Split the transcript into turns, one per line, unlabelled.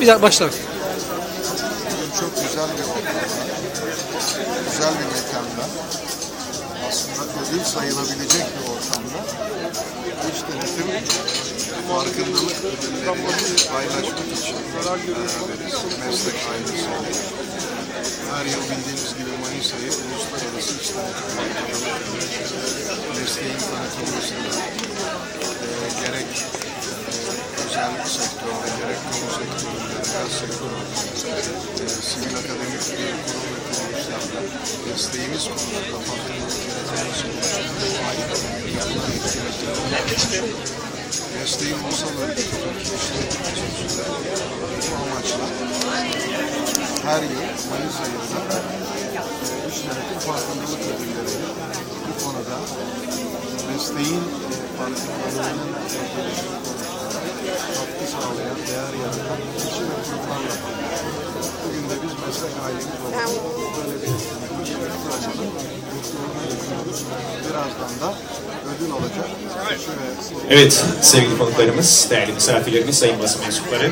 Bir daha başla.
Bugün çok güzel bir güzel bir mekanda, aslında ödül sayılabilecek bir ortamda iç denetim farkındalık ödüllerini paylaşmak için beraberiz meslek ailesiyle. Her yıl bildiğiniz gibi Mayıs ayı Uluslararası İç Denetim Farkındalık. Mesleğin tanıtılmasında e, gerek e, özel sektörde gerek kamu sektöründe, özel sektöründe, e, sivil akademik bir kurum ve mesleğimiz konusunda farkındalık yaratılması konusunda örgütü işte bu amaçla her yıl Mayıs ayında e, iş yönetim farkındalık ödüllerini bu konuda mesleğin e, ailemiz olarak böyle bir etkinlik yaşıyoruz. Birazdan da ödül kurum
Evet sevgili konuklarımız, değerli misafirlerimiz, sayın basın mensupları.